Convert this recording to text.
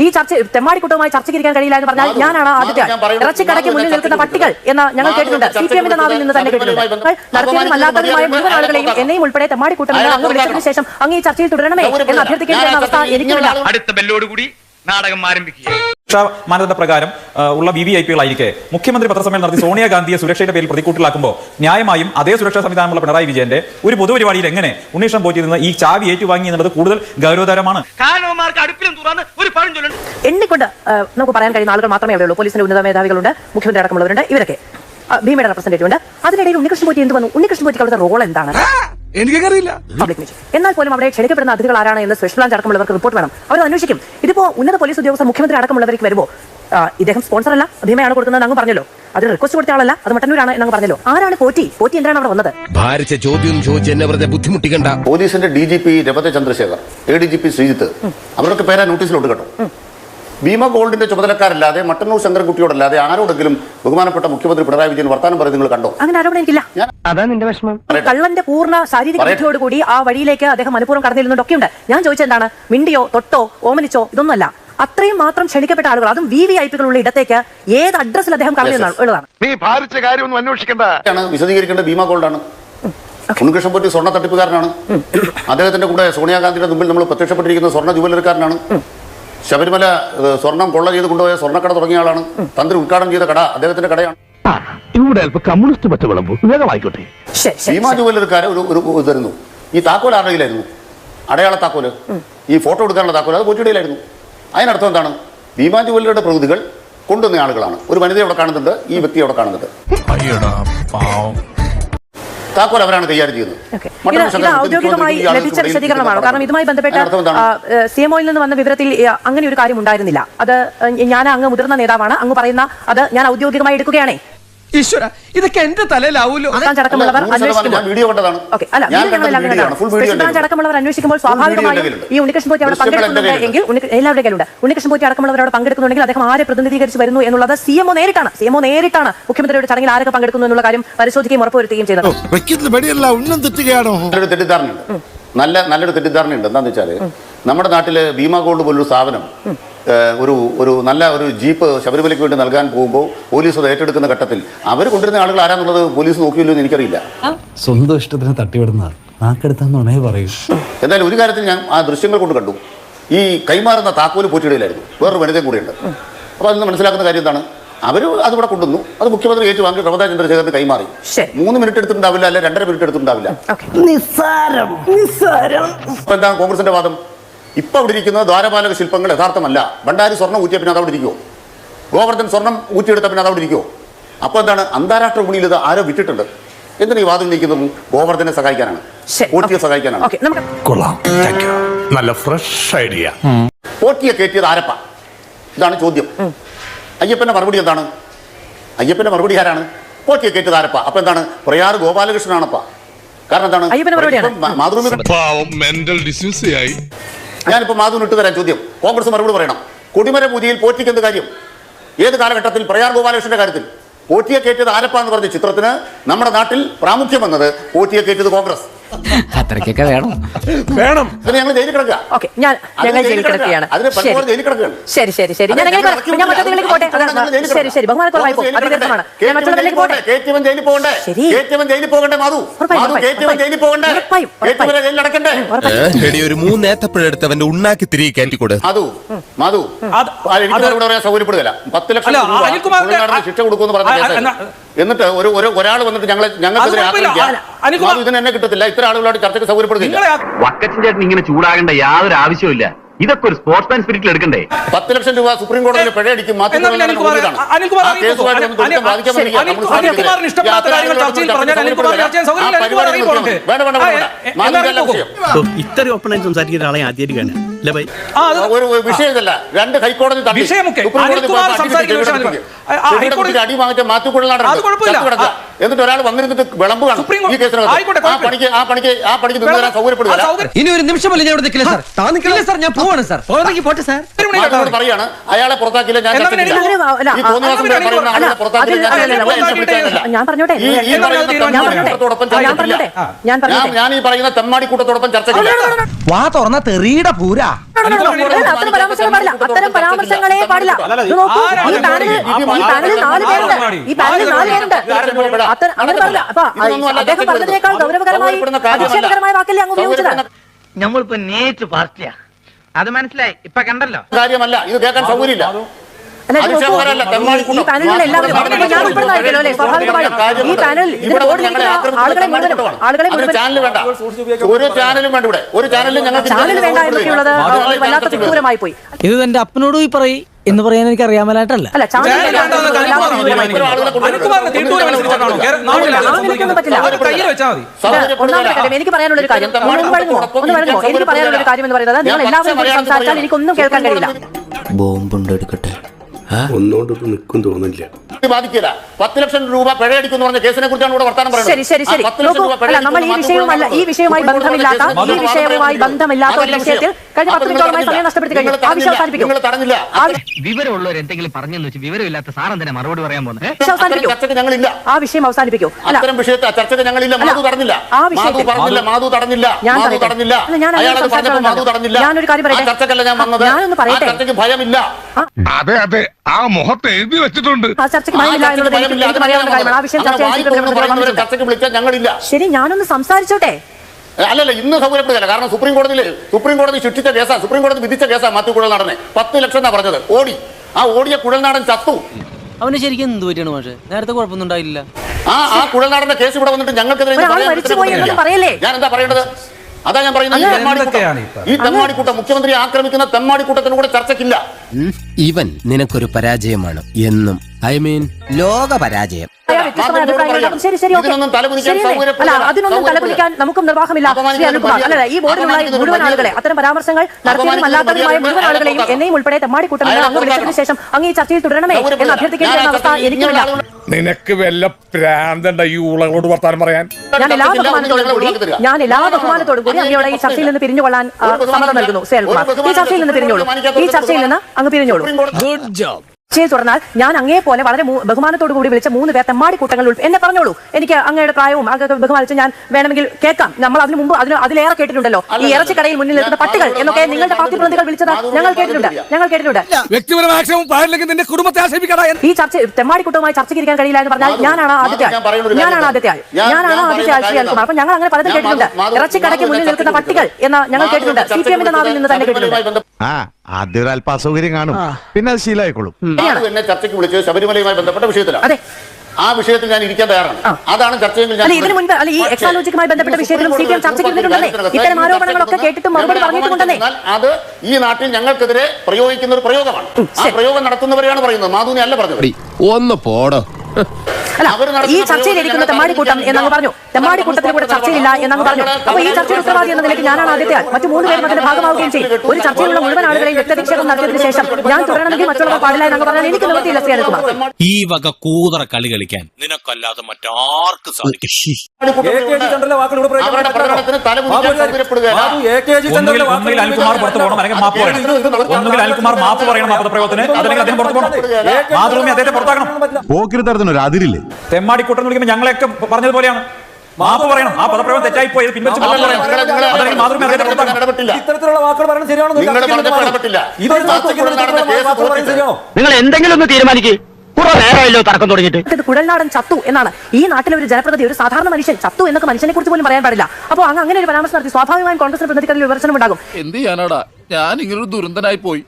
ഈ ചർച്ച തെമ്മാടിക്കുട്ടവുമായി ചർച്ചയ്ക്ക് ഇരിക്കാൻ കഴിയില്ല എന്ന് പറഞ്ഞാൽ ഞാനാണ് ആദ്യത്തെ ഇറച്ചിക്കടയ്ക്ക് മുന്നിൽ നിൽക്കുന്ന പട്ടികൾ എന്ന് ഞങ്ങൾ കേട്ടിട്ടുണ്ട്. സി പി എമ്മിന്റെ നാവിൽ നിന്ന് തന്നെ കേട്ടിട്ടുണ്ട്. നടത്തിയതും അല്ലാത്തതുമായ മുഴുവൻ ആളുകളെയും എന്നെയും ഉൾപ്പെടെ തെമ്മാടിക്കൂട്ടം എന്ന് അയാളെ അങ്ങ് വിളിച്ചതിന് ശേഷം അങ്ങ് ഈ ചർച്ചയിൽ തുടരണമേ എന്ന് അഭ്യർത്ഥിക്കേണ്ട അവസ്ഥ എനിക്കില്ല അടുത്ത ബെല്ലോടുകൂടി നാടകം ആരംഭിക്കുക സുരക്ഷാ മാനദണ്ഡ പ്രകാരം ഉള്ള വി വി ഐ പികളായിരിക്കെ. മുഖ്യമന്ത്രി പത്രസമ്മേളനം നടത്തി സോണിയാഗാന്ധിയെ സുരക്ഷയുടെ പേരിൽ പ്രതിക്കൂട്ടിലാക്കുമ്പോൾ ന്യായമായും അതേ സുരക്ഷാ സംവിധാനമുള്ള പിണറായി വിജയന്റെ ഒരു പൊതുപരിപാടിയിൽ എങ്ങനെ ഉണ്ണീഷം പോറ്റി നിന്ന് ഈ ചാവി ഏറ്റുവാങ്ങി എന്നുള്ളത് കൂടുതൽ ഗൗരവതരമാണ്. എണ്ണിക്കൊണ്ട് നമുക്ക് പറയാൻ കഴിയുന്ന ആളുകൾ മാത്രമേ അവിടെയുള്ളൂ. പോലീസിന്റെ ഉന്നത മേധാവികളുണ്ട് മുഖ്യമന്ത്രി അടക്കമുള്ളവരുണ്ട് ഇവരൊക്കെ. ഭീമയുടെ റെപ്രസെന്റേറ്റീവ് ഉണ്ട്. അതിനിടയിൽ ഉണ്ണികൃഷ്ണൻ പോറ്റി എന്ത് വന്നു? ഉണ്ണികൃഷ്ണൻ പോറ്റിക്ക് അവിടുത്തെ റോൾ എന്താണ്? എനിക്കറിയില്ല. എന്നാൽ പോലും അവിടെ ക്ഷണിക്കപ്പെടുന്ന അതിഥികൾ ആരാണ് എന്ന് സ്പെഷ്യൽ ബ്രാഞ്ച് അടക്കമുള്ളവർക്ക് റിപ്പോർട്ട് വേണം. അവർ അന്വേഷിക്കും. ഇതിപ്പോ ഉന്നത പോലീസ് ഉദ്യോഗസ്ഥ മുഖ്യമന്ത്രി അടക്കമുള്ളവർക്ക് വരുമ്പോൾ ആ, ഇദ്ദേഹം സ്പോൺസർ അല്ല ഭീമയാണ് കൊടുക്കുന്നത് അങ്ങ് പറഞ്ഞല്ലോ. അതിന് റിക്വസ്റ്റ് കൊടുത്ത ആളല്ല അത് മട്ടന്നൂരാണ് എന്നങ്ങ് പറഞ്ഞല്ലോ. ആരാണ് പോറ്റി? പോറ്റി എന്തിനാണ് അവിടെ വന്നത്? ഭാരിച്ച ചോദ്യം ചോദിച്ച് എന്നെ വെറുതെ ബുദ്ധിമുട്ടിക്കണ്ട പോലീസിന്റെ D G P രമത Chandrasekhar A D G P Sreejith അവരൊക്കെ പേരാ നോട്ടീസിലോട്ട് കേട്ടോ. ഭീമ ഗോൾഡിന്റെ ചുമതലക്കാരല്ലാതെ മട്ടന്നൂർ ശങ്കരൻകുട്ടിയോടല്ലാതെ ആരോടെങ്കിലും ബഹുമാനപ്പെട്ട മുഖ്യമന്ത്രി പിണറായി വിജയൻ വർത്താനം പറയുന്നത് നിങ്ങൾ കണ്ടോ? അങ്ങനെ ആരോപണം എനിക്കില്ല. അതാ നിന്റെ വിഷമം. കള്ളന്റെ പൂർണ ശാരീരിക പറയട്ടെ. കൂടി ആ വഴിയിലേക്ക് അദ്ദേഹം മനഃപൂർവം കടന്നിരുന്നതൊക്കെ ഉണ്ട് ഞാൻ ചോദിച്ചത് എന്താണ്? മിണ്ടിയോ തൊട്ടോ ഓമനിച്ചോ? ഇതൊന്നുമല്ല. അത്രയും മാത്രം ക്ഷണിക്കപ്പെട്ട ആളുകൾ അതും വി വി ഐ പികളുള്ള ഇടത്തേക്ക് ഏത് അഡ്രസ്സിൽ അദ്ദേഹം കടന്നു Yes, yes. നീ ഭാരിച്ച കാര്യമൊന്നും അന്വേഷിക്കണ്ട. ആണ് വിശദീകരിക്കേണ്ടത് ഭീമ ഗോൾഡാണ്. ഉണ്ണികൃഷ്ണൻ പോറ്റി സ്വർണ തട്ടിപ്പുകാരനാണ്. അദ്ദേഹത്തിന്റെ കൂടെ സോണിയാഗാന്ധിയുടെ മുമ്പിൽ നമ്മൾ പ്രത്യക്ഷപ്പെട്ടിരിക്കുന്ന സ്വർണ ജുവലറിക്കാരനാണ് ശബരിമല സ്വർണം കൊള്ള ചെയ്ത് കൊണ്ടുപോയ സ്വർണക്കട തുടങ്ങിയ ആളാണ്. തന്ത്രി ഉദ്ഘാടനം ചെയ്ത കട അദ്ദേഹത്തിന്റെ കടയാണ്. ഇവിടെ അല്പം കമ്മ്യൂണിസ്റ്റ് പറ്റ വിളമ്പു. വേഗമായിക്കോട്ടെ ഭീമാ ജുവലറിക്കാരെ ഒരു ഒരു തരുന്നു. ഈ താക്കോൽ ആരുടെ കയ്യിലായിരുന്നു? അടയാള താക്കോൽ. ഈ ഫോട്ടോ എടുക്കാനുള്ള താക്കോൽ അത് പോറ്റിയുടെയിലായിരുന്നു അതിനർത്ഥം എന്താണ്? ഭീമാ ജുവലറിയുടെ പ്രകൃതികൾ കൊണ്ടുവന്ന ആളുകളാണ്. ഒരു വനിത അവിടെ കാണുന്നുണ്ട് ഈ വ്യക്തി അവിടെ കാണുന്നുണ്ട്. താക്കോൽ അവരാണ് കൈകാര്യം ചെയ്യുന്നത്. ഔദ്യോഗികമായി ലഭിച്ച വിശദീകരണമാണോ. കാരണം ഇതുമായി ബന്ധപ്പെട്ട? സി എം ഒയിൽ നിന്ന് വന്ന വിവരത്തിൽ അങ്ങനെ ഒരു കാര്യം ഉണ്ടായിരുന്നില്ല. അത് ഞാൻ അങ്ങ് മുതിർന്ന നേതാവാണ്. അങ്ങ് പറയുന്ന അത് ഞാൻ ഔദ്യോഗികമായി എടുക്കുകയാണേ. ഈശ്വര ഇതൊക്കെ എന്റെ തലയിലാവൂലോ? ശതമാനം അന്വേഷിക്കുമ്പോൾ അന്വേഷിക്കുമ്പോൾ സ്വാഭാവികമായും ഈ ഉണ്ണികൃഷ്ണൻ പോറ്റി അവിടെ ദൃശ്യങ്ങൾ എന്റെ പങ്കെടുക്കുന്നുണ്ട് എങ്കിൽ ഉണ്ണി- എല്ലാവരുടെ കയ്യിലുണ്ട്. ഉണ്ണികൃഷ്ണൻ പോറ്റി അടക്കമുള്ളവർ അവിടെ പങ്കെടുക്കുന്നുണ്ടെങ്കിൽ അദ്ദേഹം ആരെ പ്രതിനിധീകരിച്ച് വരുന്നു എന്നുള്ളത് സി എംഒ നേരിട്ടാണ്. സി എംഒ നേരിട്ടാണ് മുഖ്യമന്ത്രിയുടെ ചടങ്ങിൽ ആരൊക്കെ പങ്കെടുക്കുന്നു എന്നുള്ള കാര്യം പരിശോധിക്കുകയും ഉറപ്പുവരുത്തുകയും ചെയ്തത്. നല്ല പടിയല്ല ഉന്നം തെറ്റുകയാണോ? നല്ലൊരു തെറ്റിദ്ധാരണ ഉണ്ട് എന്താണെന്ന് വെച്ചാൽ നമ്മുടെ നാട്ടിൽ ഭീമാ ഗോൾഡ് പോലൊരു സ്ഥാപനം ഒരു ഒരു നല്ല ഒരു ജീപ്പ് ശബരിമലയ്ക്ക് വേണ്ടി നൽകാൻ പോകുമ്പോൾ പോലീസ് അത് ഏറ്റെടുക്കുന്ന ഘട്ടത്തിൽ അവർ കൊണ്ടുവരുന്ന ആളുകൾ ആരാന്നുള്ളത് പോലീസ് നോക്കിയില്ലോ എന്ന് എനിക്കറിയില്ല. സ്വന്തം ഇഷ്ടത്തിന് തട്ടിവിടുന്ന നാക്കെടുത്താന്നുണേ പറയൂ. എന്തായാലും ഒരു കാര്യത്തിൽ ഞാൻ ആ ദൃശ്യങ്ങൾ കൊണ്ട് കണ്ടു. ഈ കൈമാറുന്ന താക്കോൽ പോറ്റിയിടയിലായിരുന്നു വേറൊരു വനിതയും കൂടിയുണ്ട് അപ്പോൾ അതിന് മനസ്സിലാക്കുന്ന കാര്യം എന്താണ്? അവർ അതിവിടെ കൊണ്ടുവന്നു. അത് മുഖ്യമന്ത്രി ഏറ്റുവാങ്ങി പ്രമദാ ചന്ദ്രശേഖരന് കൈമാറി. മൂന്ന് മിനിറ്റ് എടുത്തിട്ടുണ്ടാവില്ല അല്ലെ രണ്ടര മിനിറ്റ് എടുത്തിട്ടുണ്ടാവില്ല? എന്താ കോൺഗ്രസിന്റെ വാദം? ഇപ്പൊ അവിടെ ഇരിക്കുന്ന ദ്വാരപാലക ശില്പങ്ങൾ യഥാർത്ഥമല്ല. ഭണ്ഡാരി സ്വർണം ഊറ്റിയ പിന്നെ അതവിടെ ഇരിക്കുമോ ഗോവർദ്ധൻ സ്വർണം ഊറ്റിയെടുത്ത പിന്നെ അതവിടെ ഇരിക്കുമോ അപ്പോൾ എന്താണ്? അന്താരാഷ്ട്ര വിപണിയിൽ ഇത് ആരോ വിട്ടിട്ടുണ്ട്. എന്തിനാ ഈ വാദം ഉന്നയിക്കുന്നത്? ഗോവർദ്ധനെ സഹായിക്കാനാണ്. പോറ്റിയെ സഹായിക്കാനാണ്. കൊള്ളാം. നല്ല ഫ്രഷ് ഐഡിയ പോറ്റിയെ കയറ്റിയത് ആരപ്പ? ഇതാണ് ചോദ്യം. അയ്യപ്പന്റെ മറുപടി എന്താണ്? അയ്യപ്പന്റെ മറുപടി ആരാണ്? പോറ്റിയെ കയറ്റിയത് ആരപ്പ? അപ്പൊ എന്താണ്? പ്രയാർ ഗോപാലകൃഷ്ണനാണപ്പ. കാരണം എന്താണ്? മാതൃഭൂമി മെന്റൽ ആയി. ഞാനിപ്പോൾ മാധുവിന് ഇട്ട് തരാൻ ചോദ്യം. കോൺഗ്രസ് മറുപടി പറയണം. കൊടിമര പൂജയിൽ പോറ്റിക്ക് എന്ത് കാര്യം? ഏത് കാലഘട്ടത്തിൽ? പ്രയാർ ഗോപാലകൃഷ്ണന്റെ കാര്യത്തിൽ. പോറ്റിയെ കയറ്റിയത് ആരപ്പ എന്ന് പറഞ്ഞ ചിത്രത്തിന് നമ്മുടെ നാട്ടിൽ പ്രാമുഖ്യം വന്നത് പോറ്റിയെ കയറ്റിയത് കോൺഗ്രസ്. അത്രയ്ക്കൊക്കെ വേണം. വേണം. ഞങ്ങൾ ജയിലിൽ കിടക്കുക. ഓക്കെ ഞാൻ ഞങ്ങൾ ജയിലിൽ കിടക്കുകയാണ്. അതിന് ശരി. പലപ്പോഴും ജയിലിൽ കിടക്കുകയാണ്. ശരി ശരി ശരി. ഞാൻ അങ്ങനെ ഞാൻ. പോട്ടെ? ശരി ശരി. ബഹുമാനക്കുറവായി പോകും അത് ജയിലിൽ വ്യക്തമാണ് കിടക്കട്ടെ. ഞാൻ പോട്ടെ? കേറ്റിവൻ ജയിലിൽ പോകണ്ടേ? ശരി. കേറ്റിവൻ ജയിലിൽ പോകണ്ടേ മാധു? ഉറപ്പായും, മാധു ഉറപ്പായും, കേറ്റിവൻ ജയിലിൽ പോകണ്ടേ? ഉറപ്പായും, കേറ്റിവനെ ഉറപ്പായും. ജയിലിൽ അടക്കണ്ടേ ഉറപ്പായും. എടി ഒരു മൂന്നേത്തപ്പഴെടുത്ത് അവന്റെ ഉണ്ണാക്കി തിരികെ കയറ്റിക്കൂടെ? മാധു മാധു. അത്- ആ, എനിക്ക് അത് മറുപടി പറയാൻ സൗകര്യപ്പെടുകയില്ല. പത്ത് ലക്ഷം അല്ല, രൂപ അനിൽകുമാറിന്റെ- ശിക്ഷ കൊടുക്കുമെന്ന്. എന്നാ- എന്നിട്ട് ഒരു ഒരു ഒരാൾ വന്നിട്ട് ഞങ്ങളെ ഞങ്ങൾക്ക് ഇതിനെ എന്നെ കിട്ടത്തില്ല. ഇത്ര ആളുകളോട് ചർച്ചയ്ക്ക് സൗകര്യപ്പെടുകയില്ല വക്കച്ചൻ ചേട്ടൻ ഇങ്ങനെ ചൂടാകേണ്ട യാതൊരു ആവശ്യമില്ല ഇതൊക്കെ ഒരു സ്പോർട്സ്മാൻ സ്പിരിറ്റിൽ എടുക്കണ്ടേ? പത്ത് ലക്ഷം രൂപ സുപ്രീം കോടതിയിൽ പിഴയടിക്കും ഇത്രയും ഒപ്പണായിട്ട് സംസാരിക്കുന്ന ആളെ ആദ്യമായിട്ട് ഒരു ഒരു രണ്ട് ഹൈക്കോടതി അടി വാങ്ങിച്ച മാത്യു എന്നിട്ട് ഒരാൾ വന്നിരുന്നിട്ട് വിളമ്പ് കാണും ഈ കേസിനകത്ത് ആ പണിക്ക് ആ പണിക്ക് ആ പണിക്ക് നിന്ന് തരാൻ സൗകര്യപ്പെടുക ഇനി ഒരു നിമിഷം പോലും ഞാൻ ഇവിടെ നിൽക്കില്ല സാർ താൻ നിൽക്കില്ല സാർ ഞാൻ പോവാണ് സാർ പോട്ടെ സാർ പറയാണ് അയാളെ പുറത്താക്കില്ല ഞാൻ ഈ തോന്നിവാസം പറയുന്ന പുറത്താക്കില്ല ഞാൻ പറഞ്ഞോട്ടെ ഈ- പറയുന്ന ഞാൻ ഈ ചർച്ചയ്ക്കില്ല വാ തുറന്ന തെറിയുടെ പൂരാ അത്തരം പരാമർശങ്ങൾ പാടില്ല അത്തരം പരാമർശങ്ങളെ പാടില്ല നോക്കൂ ഈ പാനലിൽ നാല് പേരുണ്ട് ഈ പാനലിൽ നാല് പേരുണ്ട് അത്തരം അങ്ങനെ പാടില്ല അപ്പൊ അദ്ദേഹം പറഞ്ഞതിനേക്കാൾ ഗൗരവകരമായി അധിക്ഷേപകരമായ വാക്കല്ലേ അങ്ങ് ഉപയോഗിച്ചത് നമ്മളിപ്പോ നേരിട്ട് പാർട്ടിയാ. അത് മനസ്സിലായി. ഇപ്പൊ കണ്ടല്ലോ. കാര്യമല്ല. ഇത് കേൾക്കാൻ സൗകര്യമില്ല. ഈ- എല്ലാവരും ഞാൻ അല്ലേ? സ്വാഭാവികമായും ഈ പാനലിൽ ഇതിൽ ബോർഡിൽ ഇരിക്കുന്ന ആളുകളെ മുഴുവൻ ഒരു ചാനലും വേണ്ട ഇവിടെ. ഒരു ചാനലും ചാനൽ വേണ്ട എന്നൊക്കെയുള്ളത് വല്ലാത്ത വിദൂരമായി പോയി. ഇത് എന്റെ അപ്പനോട് പോയി പറയും എന്ന് പറയാൻ എനിക്ക് അറിയാമലായിട്ടല്ല എനിക്ക് പറയാനുള്ള ഒരു കാര്യം ഒന്ന് വഴങ്ങുമോ ഒന്ന് വഴങ്ങുമോ എനിക്ക് പറയാനുള്ള ഒരു കാര്യം എന്ന് പറയുന്നത് നിങ്ങൾ എല്ലാവരും സംസാരിച്ചാൽ എനിക്കൊന്നും കേൾക്കാൻ കഴിയില്ല ബോംബുണ്ട് എടുക്കട്ടെ ഒന്നുകൊണ്ട് നിൽക്കും തോന്നില്ല ബാധിക്കില്ല. പത്ത് ലക്ഷം രൂപ പിഴയടിക്കുന്നു പറഞ്ഞ കേസിനെ കുറിച്ചാണ് ഇവിടെ വർത്തമാനം പറയുന്നത്. ശരി ശരി ശരി. നോക്കൂ. രൂപ അല്ല നമ്മൾ ഈ വിഷയവുമല്ല ഈ വിഷയവുമായി ബന്ധമില്ലാത്ത ഈ വിഷയവുമായി ബന്ധമില്ലാത്ത ഒരു വിഷയത്തിൽ കഴിഞ്ഞ പത്ത് മിനിറ്റോളമായി സമയം നഷ്ടപ്പെടുത്തി കഴിഞ്ഞു. ആ വിഷയം അവസാനിപ്പിക്കും. ആ വിഷയം വിവരമുള്ളവർ എന്തെങ്കിലും പറഞ്ഞെന്ന് വെച്ച് വിവരമില്ലാത്ത സാറൻ തന്നെ മറുപടി പറയാൻ പോകുന്നത്? അവസാനിപ്പിക്കൂ. ഞങ്ങളില്ല. ആ വിഷയം അവസാനിപ്പിക്കൂ. അല്ല. അത്തരം വിഷയത്തെ ചർച്ചയ്ക്ക് ഞങ്ങളില്ല. മാധു തടഞ്ഞില്ല. ആ മാധു വിഷയത്തിൽ- പറഞ്ഞില്ല. മാധു തടഞ്ഞില്ല. ഞാൻ മാധു പറയട്ടെ. തടഞ്ഞില്ല. അല്ല, ഞാൻ അങ്ങനെ അയാളത് പറഞ്ഞപ്പോൾ സംസാരിക്കാൻ മാധു തടഞ്ഞില്ല. ഞാനൊരു കാര്യം പറയട്ടെ. ചർച്ചക്കല്ല ഞാൻ വന്നത്. ഞാനൊന്ന് ആ പറയട്ടെ. ചർച്ചയ്ക്ക് ഭയമില്ല. അതെ അതെ. ആ മുഖത്ത് എഴുതി വെച്ചിട്ടുണ്ട്. ആ ചർച്ചയ്ക്ക് ഭയമില്ല ആ എന്നുള്ളത് എനിക്ക് ഭയമില്ല. എനിക്ക് പറയാനുള്ള കാര്യമാണ്. ആ വിഷയം അങ്ങനെ ചർച്ച ചെയ്യാൻ വായി തുറന്ന് പറയുന്നവരെ വന്നിട്ടുണ്ട്. ചർച്ചയ്ക്ക് വിളിച്ചാൽ ഞങ്ങളില്ല. ശരി ഞാനൊന്ന് സംസാരിച്ചോട്ടെ? അല്ലല്ല ഇന്ന് സൗകര്യപ്പെടുകയല്ല കാരണം സുപ്രീം കോടതിയിൽ സുപ്രീം കോടതി ശിക്ഷിച്ച കേസാ സുപ്രീം കോടതി വിധിച്ച കേസാ മാത്യു കുഴൽനാടനെ പത്ത് ലക്ഷം എന്നാ പറഞ്ഞത്. ഓടി. ആ ഓടിയ കുഴൽനാടൻ ചത്തു. അവന് ശരിക്കും എന്ത് പറ്റിയാണ് പക്ഷേ നേരത്തെ കുഴപ്പമൊന്നും ഉണ്ടായില്ല. ആ ആ കുഴൽനാടന്റെ കേസ് ഇവിടെ വന്നിട്ട് ഞങ്ങൾക്കെതിരെ? ഞാൻ എന്താ പറയേണ്ടത്? അതാ ഞാൻ പറയുന്നത്. ഈ തെമ്മാടിക്കൂട്ടം. ഈ തെമ്മാടിക്കൂട്ടം മുഖ്യമന്ത്രി ആക്രമിക്കുന്ന തെമ്മാടിക്കൂട്ടത്തിന് കൂടെ ചർച്ചയ്ക്കില്ല. ഇവൻ നിനക്കൊരു പരാജയമാണ് എന്നും ഐ മീൻ ലോക പരാജയം. ശരി ശരി? അല്ല അതിനൊന്നും തലകുനിക്കാൻ നമുക്കും നിർവാഹമില്ല. അല്ലല്ല ഈ ബോർഡിലുള്ള മുഴുവൻ ആളുകളെ അത്തരം പരാമർശങ്ങൾ നടത്തിയതും അല്ലാത്തതുമായ മുഴുവൻ ആളുകളെയും എന്നെയും ഉൾപ്പെടെ തെമ്മാടിക്കൂട്ടം അങ്ങ് വിളിച്ചതിന് ശേഷം അങ്ങ് ഈ ചർച്ചയിൽ തുടരണമേ എന്ന് അഭ്യർത്ഥിക്കേണ്ട അവസ്ഥ ആളുകൾ- നിനക്ക് വല്ല പ്രാന്തണ്ട ഈ ഉളകളോട് വർത്താനം പറയാൻ? ഞാൻ എല്ലാ ബഹുമാനത്തോടും കൂടി. ഞാൻ എല്ലാ ബഹുമാനത്തോടും കൂടി അങ്ങയുടെ ഈ ചർച്ചയിൽ നിന്ന് പിരിഞ്ഞുകൊള്ളാൻ സമ്മതം നൽകുന്നു. ശ്രീ ഈ ചർച്ചയിൽ നിന്ന് പിരിഞ്ഞോളൂ. ഈ ചർച്ചയിൽ നിന്ന് അങ്ങ് പിരിഞ്ഞോളൂ. ഗുഡ് ജോബ് ചർച്ചയിൽ തുടർന്നാൽ ഞാൻ അങ്ങേ പോലെ വളരെ ബഹുമാനത്തോടു കൂടി വിളിച്ച മൂന്ന് പേർ തെമ്മാടി കൂട്ടങ്ങൾ ഉൾപ്പെടെ എന്നെ പറഞ്ഞോളൂ. എനിക്ക് അങ്ങയുടെ പ്രായവും അതൊക്കെ ബഹുമാനിച്ച് ഞാൻ വേണമെങ്കിൽ കേൾക്കാം. നമ്മൾ അതിന് മുമ്പ് അതിന് അതിലേറെ കേട്ടിട്ടുണ്ടല്ലോ. ഈ ഇറച്ചിക്കടയിൽ മുന്നിൽ നിൽക്കുന്ന പട്ടികൾ എന്നൊക്കെ നിങ്ങളുടെ പാർട്ടി പ്രതിനിധികൾ വിളിച്ചത്? ഞങ്ങൾ കേട്ടിട്ടുണ്ട്. ഞങ്ങൾ കേട്ടിട്ടുണ്ട്. ഈ ചർച്ച തെമ്മാടിക്കുട്ടവുമായി ചർച്ചയ്ക്ക് ഇരിക്കാൻ കഴിയില്ല എന്ന് പറഞ്ഞാൽ ഞാനാണ് ആദ്യത്തെ ആൾ. ഞാനാണ് ആദ്യത്തെ ആൾ. ഞാനാണ് ആദ്യത്തെ ആൾ ശ്രീ അൽകുമാർ അപ്പൊ ഞങ്ങൾ അങ്ങനെ പലതും കേട്ടിട്ടുണ്ട്. ഇറച്ചിക്കടയ്ക്ക് മുന്നിൽ നിൽക്കുന്ന പട്ടികൾ എന്ന് ഞങ്ങൾ കേട്ടിട്ടുണ്ട്. സി പി എമ്മിന്റെ നാവിൽ നിന്ന് തന്നെ കേട്ടിട്ടുണ്ട്. ആ ആദ്യം ഒരു അല്പ അസൗകര്യം കാണും പിന്നെ അത് ശീലമായിക്കോളും. എന്നെ ചർച്ചയ്ക്ക് വിളിച്ചത് ശബരിമലയുമായി ബന്ധപ്പെട്ട വിഷയത്തിലാണ്. അതെ. ആ വിഷയത്തിൽ ഞാൻ ഇരിക്കാൻ തയ്യാറാണ്. അതാണ് ചർച്ചയെങ്കിൽ ഞാൻ അല്ല ഇതിനു മുൻപ് അല്ല ഈ പക്ഷേ, എക്സാലോജിക്കുമായി ബന്ധപ്പെട്ട ഈ വിഷയത്തിലും സി പി എം ചർച്ച ചർച്ചയ്ക്ക് കോടതി ഇരുന്നിട്ടുണ്ടല്ലേ കാര്യത്തിനകത്ത് ഇത്തരം ആരോപണങ്ങളൊക്കെ ചർച്ചയ്ക്ക് കേട്ടിട്ടും മറുപടി ഞങ്ങളെ പറഞ്ഞിട്ടുണ്ടെന്നേ അത് ഈ നാട്ടിൽ ഞങ്ങൾക്കെതിരെ പ്രയോഗിക്കുന്ന ഒരു പ്രയോഗമാണ്. ആ ശരി. പ്രയോഗം നടത്തുന്നവരെയാണ് പറയുന്നത്. മാധുവിനെ അല്ല പറഞ്ഞത്. ഒന്ന് പോടോ. അല്ല ഈ ചർച്ചയിൽ ഇരിക്കുന്ന തെമ്മാടിക്കൂട്ടം എന്നങ്ങ് പറഞ്ഞു തെമ്മാടിക്കൂട്ടത്തിന് കൂടെ ചർച്ചയില്ല എന്നങ്ങ് പറഞ്ഞു അപ്പൊ ഈ ചർച്ചയുടെ ഉത്തരവാദി എന്ന നിലയ്ക്ക് ഞാനാണ് ആദ്യത്തെ ആൾ മറ്റു മൂന്ന് പേരും അതിന്റെ ഭാഗമാവുകയും ചെയ്യും ഒരു ചർച്ചയിലുള്ള മുഴുവൻ ആളുകളെയും വ്യക്തനിക്ഷേപം നടത്തിയതിനു ശേഷം ഞാൻ തുടരണമെങ്കിൽ മറ്റുള്ളവർ പാടില്ല എന്നങ്ങ് പറഞ്ഞാൽ എനിക്ക് നിവൃത്തിയില്ല ഈ വക കൂതറ കളി കളിക്കാൻ നിനക്കല്ലാതെ മറ്റാർക്ക് സാധിക്കും അവരുടെ പ്രകടനത്തിന് തലകുനിക്കാൻ സൗകര്യപ്പെടുകയല്ല ഒന്നുകിൽ ഒന്നുകിൽ അനിൽകുമാർ പുറത്തു പോകണം അല്ലെങ്കിൽ മാപ്പ് പറയണം ഒന്നുകിൽ അനിൽകുമാർ മാപ്പ് പറയണം ആ പദപ്രയോഗത്തിന് അതല്ലെങ്കിൽ അദ്ദേഹം പുറത്തു പോകണം മാതൃഭൂമി അദ്ദേഹത്തെ പുറത്താക്കണം പോക്കിരി തരത്തിനൊരു അതിരില്ലേ തെമ്മാടിക്കൂട്ടം എന്ന് വിളിക്കുമ്പോൾ ഞങ്ങളെയൊക്കെ പറഞ്ഞതുപോലെയാണ്. മാപ്പ് പറയണം. ആ പദപ്രയോഗം തെറ്റായി പോയത് പറയണം. ഇത്തരത്തിലുള്ള വാക്കുകൾ ശരിയാണോ നിങ്ങൾ എന്തെങ്കിലും ഒന്ന് തീരുമാനിക്കേ. തർക്കം തുടങ്ങിയിട്ട്. ഇത് കുഴൽനാടൻ ചത്തു എന്നാണ്. ഈ നാട്ടിലെ ഒരു ജനപ്രതി ഒരു സാധാരണ മനുഷ്യൻ ചത്തു എന്നൊക്കെ മനുഷ്യനെ കുറിച്ച് പോലും പറയാൻ പാടില്ല. അപ്പോൾ അങ്ങ് അങ്ങനെ ഒരു പരാമർശം നടത്തി സ്വാഭാവികമായും കോൺഗ്രസിന് പ്രതിനിധികളിൽ വിമർശനം ഉണ്ടാകും. എന്ത് ചെയ്യാനാടാ? ഞാൻ ഇങ്ങനൊരു ദുരന്തനായി പോയി.